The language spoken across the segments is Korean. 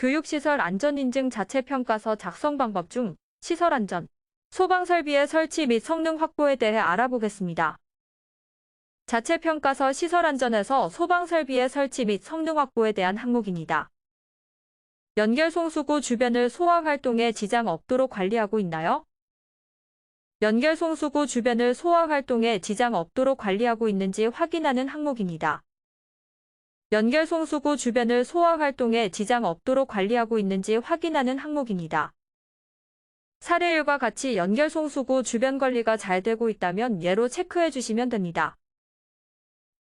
교육시설 안전인증 자체평가서 작성 방법 중 시설 안전, 소방설비의 설치 및 성능 확보에 대해 알아보겠습니다. 자체평가서 시설 안전에서 소방설비의 설치 및 성능 확보에 대한 항목입니다. 연결 송수구 주변을 소화 활동에 지장 없도록 관리하고 있나요? 연결 송수구 주변을 소화 활동에 지장 없도록 관리하고 있는지 확인하는 항목입니다. 연결 송수구 주변을 소화 활동에 지장 없도록 관리하고 있는지 확인하는 항목입니다. 사례 1과 같이 연결 송수구 주변 관리가 잘 되고 있다면 예로 체크해 주시면 됩니다.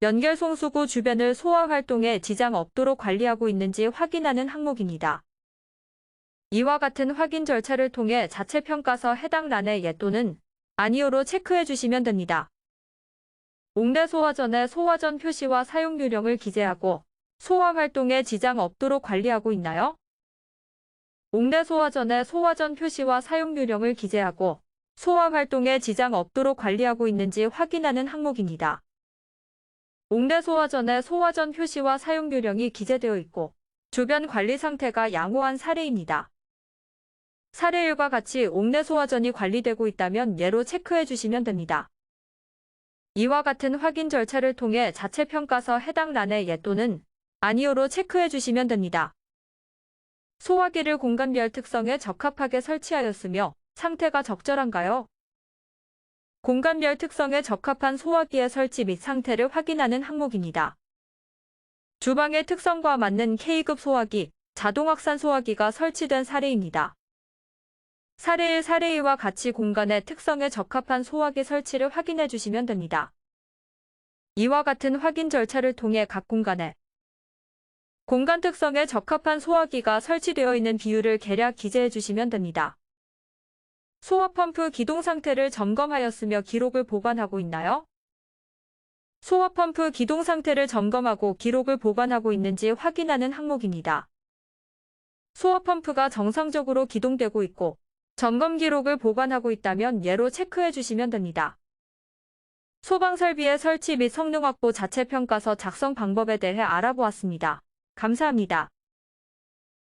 연결 송수구 주변을 소화 활동에 지장 없도록 관리하고 있는지 확인하는 항목입니다. 이와 같은 확인 절차를 통해 자체 평가서 해당 란의 예 또는 아니오로 체크해 주시면 됩니다. 옥내 소화전의 소화전 표시와 사용 요령을 기재하고 소화 활동에 지장 없도록 관리하고 있나요? 옥내 소화전의 소화전 표시와 사용 요령을 기재하고 소화 활동에 지장 없도록 관리하고 있는지 확인하는 항목입니다. 옥내 소화전의 소화전 표시와 사용 요령이 기재되어 있고 주변 관리 상태가 양호한 사례입니다. 사례 1과 같이 옥내 소화전이 관리되고 있다면 예로 체크해 주시면 됩니다. 이와 같은 확인 절차를 통해 자체 평가서 해당 란의 예 또는 아니오로 체크해 주시면 됩니다. 소화기를 공간별 특성에 적합하게 설치하였으며 상태가 적절한가요? 공간별 특성에 적합한 소화기의 설치 및 상태를 확인하는 항목입니다. 주방의 특성과 맞는 K급 소화기, 자동 확산 소화기가 설치된 사례입니다. 사례 1, 사례 2와 같이 공간의 특성에 적합한 소화기 설치를 확인해 주시면 됩니다. 이와 같은 확인 절차를 통해 각 공간에 공간 특성에 적합한 소화기가 설치되어 있는 비율을 계략 기재해 주시면 됩니다. 소화 펌프 기동 상태를 점검하였으며 기록을 보관하고 있나요? 소화 펌프 기동 상태를 점검하고 기록을 보관하고 있는지 확인하는 항목입니다. 소화 펌프가 정상적으로 기동되고 있고 점검 기록을 보관하고 있다면 예로 체크해 주시면 됩니다. 소방설비의 설치 및 성능 확보 자체 평가서 작성 방법에 대해 알아보았습니다. 감사합니다.